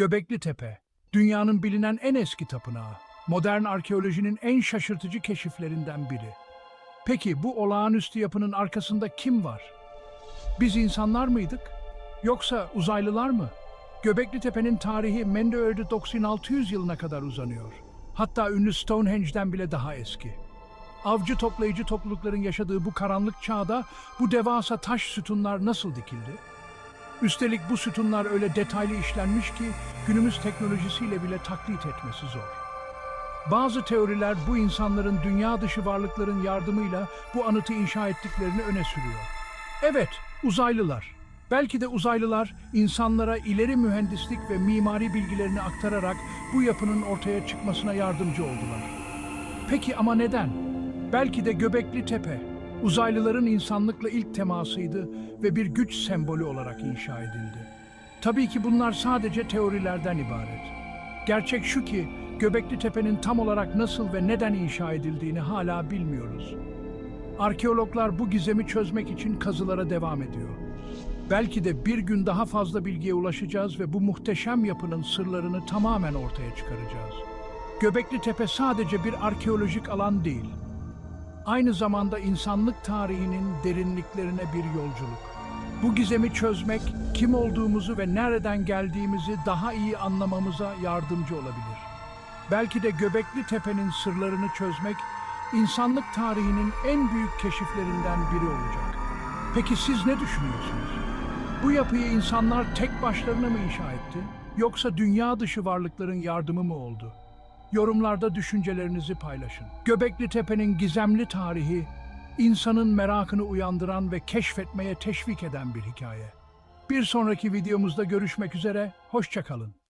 Göbekli Tepe, dünyanın bilinen en eski tapınağı, modern arkeolojinin en şaşırtıcı keşiflerinden biri. Peki bu olağanüstü yapının arkasında kim var? Biz insanlar mıydık? Yoksa uzaylılar mı? Göbekli Tepe'nin tarihi Mendeöğrü 9600 yılına kadar uzanıyor. Hatta ünlü Stonehenge'den bile daha eski. Avcı toplayıcı toplulukların yaşadığı bu karanlık çağda bu devasa taş sütunlar nasıl dikildi? Üstelik bu sütunlar öyle detaylı işlenmiş ki günümüz teknolojisiyle bile taklit etmesi zor. Bazı teoriler bu insanların dünya dışı varlıkların yardımıyla bu anıtı inşa ettiklerini öne sürüyor. Evet, uzaylılar. Belki de uzaylılar insanlara ileri mühendislik ve mimari bilgilerini aktararak bu yapının ortaya çıkmasına yardımcı oldular. Peki ama neden? Belki de Göbekli Tepe, uzaylıların insanlıkla ilk temasıydı ve bir güç sembolü olarak inşa edildi. Tabii ki bunlar sadece teorilerden ibaret. Gerçek şu ki Göbekli Tepe'nin tam olarak nasıl ve neden inşa edildiğini hala bilmiyoruz. Arkeologlar bu gizemi çözmek için kazılara devam ediyor. Belki de bir gün daha fazla bilgiye ulaşacağız ve bu muhteşem yapının sırlarını tamamen ortaya çıkaracağız. Göbekli Tepe sadece bir arkeolojik alan değil. Aynı zamanda insanlık tarihinin derinliklerine bir yolculuk. Bu gizemi çözmek, kim olduğumuzu ve nereden geldiğimizi daha iyi anlamamıza yardımcı olabilir. Belki de Göbekli Tepe'nin sırlarını çözmek, insanlık tarihinin en büyük keşiflerinden biri olacak. Peki siz ne düşünüyorsunuz? Bu yapıyı insanlar tek başlarına mı inşa etti? Yoksa dünya dışı varlıkların yardımı mı oldu? Yorumlarda düşüncelerinizi paylaşın. Göbekli Tepe'nin gizemli tarihi, insanın merakını uyandıran ve keşfetmeye teşvik eden bir hikaye. Bir sonraki videomuzda görüşmek üzere, hoşçakalın.